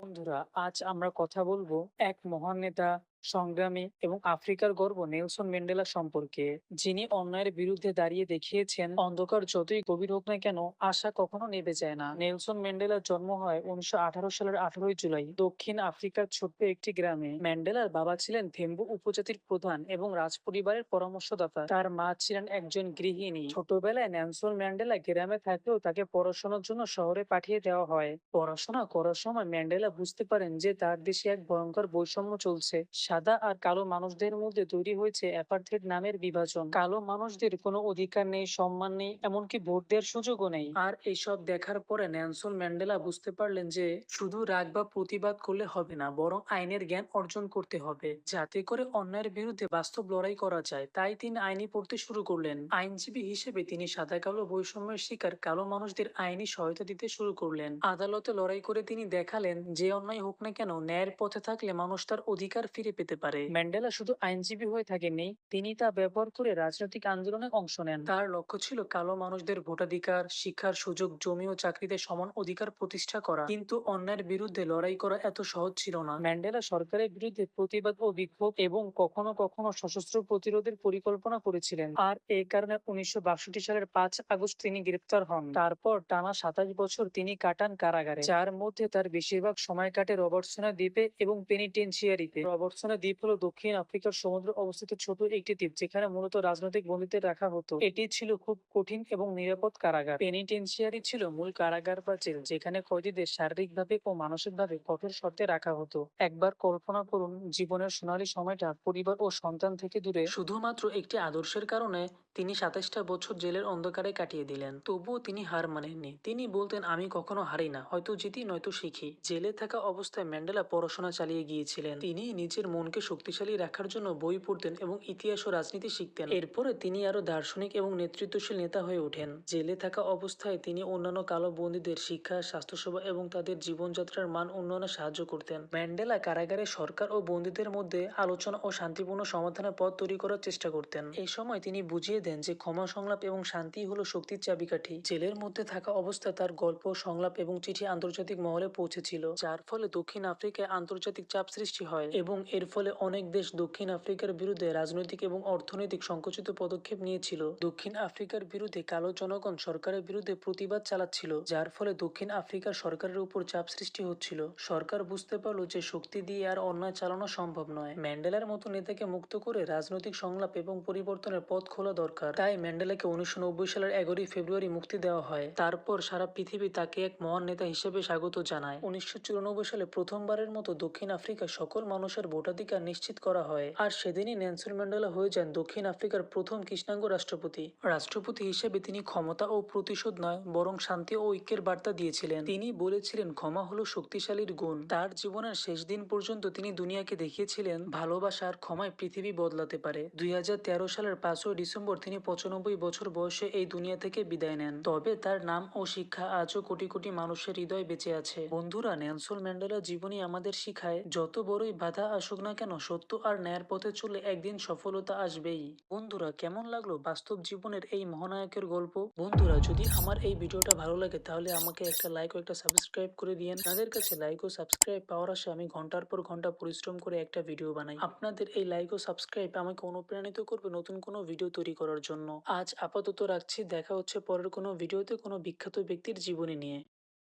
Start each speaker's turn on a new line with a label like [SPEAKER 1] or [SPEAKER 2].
[SPEAKER 1] বন্ধুরা আজ আমরা কথা বলব এক মহান নেতা সংগ্রামী এবং আফ্রিকার গর্ব নেলসন ম্যান্ডেলা সম্পর্কে, যিনি অন্যায়ের বিরুদ্ধে দাঁড়িয়ে দেখিয়েছেন, অন্ধকার যতই গভীর হোক না কেন, আশা কখনো নেবে যায় না। নেলসন ম্যান্ডেলার জন্ম হয় উনিশশো সালের আঠারোই জুলাই, দক্ষিণ আফ্রিকার ছোট্ট একটি গ্রামে। ম্যান্ডেলার বাবা ছিলেন থেম্বু উপজাতির প্রধান এবং রাজপরিবারের পরামর্শদাতা। তার মা ছিলেন একজন গৃহিণী। ছোটবেলায় নেলসন ম্যান্ডেলা গ্রামে থাকলেও তাকে পড়াশোনার জন্য শহরে পাঠিয়ে দেওয়া হয়। পড়াশোনা করার সময় ম্যান্ডেলা বুঝতে পারেন যে তার দেশে এক ভয়ঙ্কর বৈষম্য চলছে। সাদা আর কালো মানুষদের মধ্যে তৈরি হয়েছে অ্যাপার্থেড নামের বিভাজন। কালো মানুষদের কোনো অধিকার নেই, সম্মান নেই, এমনকি ভোট দেওয়ার সুযোগও নেই। আর এইসব দেখার পরে ন্যানসন ম্যান্ডেলা বুঝতে পারলেন যে, শুধু রাগ বা প্রতিবাদ করলে হবে না, বরং আইনের জ্ঞান অর্জন করতে হবে। যাতে করে অন্যায়ের বিরুদ্ধে বাস্তব লড়াই করা যায়, তাই তিনি আইনি পড়তে শুরু করলেন। আইনজীবী হিসেবে তিনি সাদা, কালো বৈষম্যের শিকার কালো মানুষদের আইনি সহায়তা দিতে শুরু করলেন। আদালতে লড়াই করে তিনি দেখালেন, যে অন্যায় হোক না কেন, ন্যায়ের পথে থাকলে মানুষ তার অধিকার ফিরে পেতে পারে। ম্যান্ডেলা শুধু আইনজীবী হয়ে থাকেননি তিনি তা ব্যবহার করে রাজনৈতিক আন্দোলনে অংশ নেন। তার লক্ষ্য ছিল কালো মানুষদের ভোটাধিকার শিক্ষার সুযোগ জমি ও চাকরিতে সমান অধিকার প্রতিষ্ঠা করা। কিন্তু অন্যায়ের বিরুদ্ধে লড়াই করা এত সহজ ছিল না। ম্যান্ডেলা সরকারের বিরুদ্ধে প্রতিবাদ ও বিক্ষোভ এবং কখনো কখনো সশস্ত্র প্রতিরোধের পরিকল্পনা করেছিলেন। আর এই কারণে উনিশশো বাষট্টি সালের পাঁচ আগস্ট তিনি গ্রেপ্তার হন। তারপর টানা সাতাশ বছর তিনি কাটান কারাগারে যার মধ্যে তার বেশিরভাগ সময় কাটে রবার্টসনা দ্বীপে এবং পেনিটেনশিয়ারিতে। রবার্টসনা দ্বীপ হলো দক্ষিণ আফ্রিকার সমুদ্র অবস্থিত ছোট একটি দ্বীপ, যেখানে মূলত রাজনৈতিক বন্দীদের রাখা হতো। এটি ছিল খুব কঠিন এবং নিরাপদ কারাগার। পেনিটেন্সিয়ারি ছিল মূল কারাগার বা জেল, যেখানে কয়েদিদের শারীরিকভাবে ও মানসিকভাবে কঠোর শর্তে রাখা হতো। একবার কল্পনা করুন, জীবনের সোনালী সময়টা পরিবার ও সন্তান থেকে দূরে। শুধুমাত্র একটি আদর্শের কারণে তিনি সাতাশটা বছর জেলের অন্ধকারে কাটিয়ে দিলেন। তবুও তিনি হার মানেননি। তিনি বলতেন, আমি কখনো হারি না। হয়তো জিতি, নয়তো শিখি। জেলে থাকা অবস্থায় ম্যান্ডেলা পড়াশোনা চালিয়ে গিয়েছিলেন। তিনি নিজের মনকে শক্তিশালী রাখার জন্য বই পড়তেন এবং ইতিহাস ও রাজনীতি শিখতেন। এরপরে তিনি আরও দার্শনিক এবং নেতৃত্বশীল নেতা হয়ে ওঠেন। জেলে থাকা অবস্থায় তিনি অন্যান্য কালো বন্দীদের শিক্ষা, স্বাস্থ্যসেবা এবং তাদের জীবনযাত্রার মান উন্নয়নে সাহায্য করতেন। ম্যান্ডেলা কারাগারে সরকার ও বন্দীদের মধ্যে আলোচনা ও শান্তিপূর্ণ সমাধানের পথ তৈরি করার চেষ্টা করতেন। এই সময় তিনি বুঝিয়ে দেন যে ক্ষমা, সংলাপ এবং শান্তি হলো শক্তির চাবিকাঠি। জেলের মধ্যে থাকা অবস্থায় তার গল্প, সংলাপ এবং চিঠি আন্তর্জাতিক মহলে পৌঁছেছিল, যার ফলে দক্ষিণ আফ্রিকায় আন্তর্জাতিক চাপ সৃষ্টি হয় এবং এর ফলে অনেক দেশ দক্ষিণ আফ্রিকার বিরুদ্ধে রাজনৈতিক এবং অর্থনৈতিক সংকুচিত পদক্ষেপ নিয়েছিল। দক্ষিণ আফ্রিকার বিরুদ্ধে কালো জনগণ সরকারের বিরুদ্ধে প্রতিবাদ চালাচ্ছিল, যার ফলে দক্ষিণ আফ্রিকার সরকারের উপর চাপ সৃষ্টি হচ্ছিল। সরকার বুঝতে পারল যে শক্তি দিয়ে আর অন্যায় চালানো সম্ভব নয়। ম্যান্ডেলার মতো নেতাকে মুক্ত করে রাজনৈতিক সংলাপ এবং পরিবর্তনের পথ খোলা দরকার। তাই ম্যান্ডেলাকে উনিশশো নব্বই সালের এগারোই ফেব্রুয়ারি মুক্তি দেওয়া হয়। তারপর সারা পৃথিবী তাকে এক মহান নেতা হিসেবে স্বাগত জানায়। উনিশশো চুরানব্বই সালে প্রথমবারের মতো দক্ষিণ আফ্রিকায় সকল মানুষের ভোটাধিকার নিশ্চিত করা হয়। আর সেদিনই নেলসন ম্যান্ডেলা হয়ে যান দক্ষিণ আফ্রিকার প্রথম কৃষ্ণাঙ্গ রাষ্ট্রপতি। রাষ্ট্রপতি হিসেবে তিনি ক্ষমতা ও প্রতিশোধ নয়, বরং শান্তি ও ঐক্যের বার্তা দিয়েছিলেন। তিনি বলেছিলেন, ক্ষমা হলো শক্তিশালীর গুণ। তার জীবনের শেষ দিন পর্যন্ত তিনি দুনিয়াকে দেখিয়েছিলেন ভালোবাসার ক্ষমায় পৃথিবী বদলাতে পারে। দুই হাজার তেরো সালের পাঁচই ডিসেম্বর তিনি পঁচানব্বই বছর বয়সে এই দুনিয়া থেকে বিদায় নেন। তবে তার নাম ও শিক্ষা আজও কোটি কোটি মানুষের হৃদয় বেঁচে আছে। বন্ধুরা, নেলসন ম্যান্ডেলার জীবনী আমাদের শিখায়, যত বড়ই বাধা আসুক না কেন, সত্য আর ন্যায়ের পথে চলে একদিন সফলতা আসবেই। বন্ধুরা, কেমন লাগল বাস্তব জীবনের এই মহানায়কের গল্প? বন্ধুরা, যদি আমার এই ভিডিওটা ভালো লাগে, তাহলে আমাকে একটা লাইক ও একটা সাবস্ক্রাইব করে দিয়েন। তাদের কাছে লাইক ও সাবস্ক্রাইব পাওয়ার আশা আমি ঘণ্টার পর ঘণ্টা পরিশ্রম করে একটা ভিডিও বানাই। আপনাদের এই লাইক ও সাবস্ক্রাইব আমাকে অনুপ্রাণিত করবে নতুন কোনো ভিডিও তৈরি করার জন্য। আজ আপাতত রাখছি। দেখা হচ্ছে পরের কোনো ভিডিওতে কোনো বিখ্যাত ব্যক্তির জীবনী নিয়ে।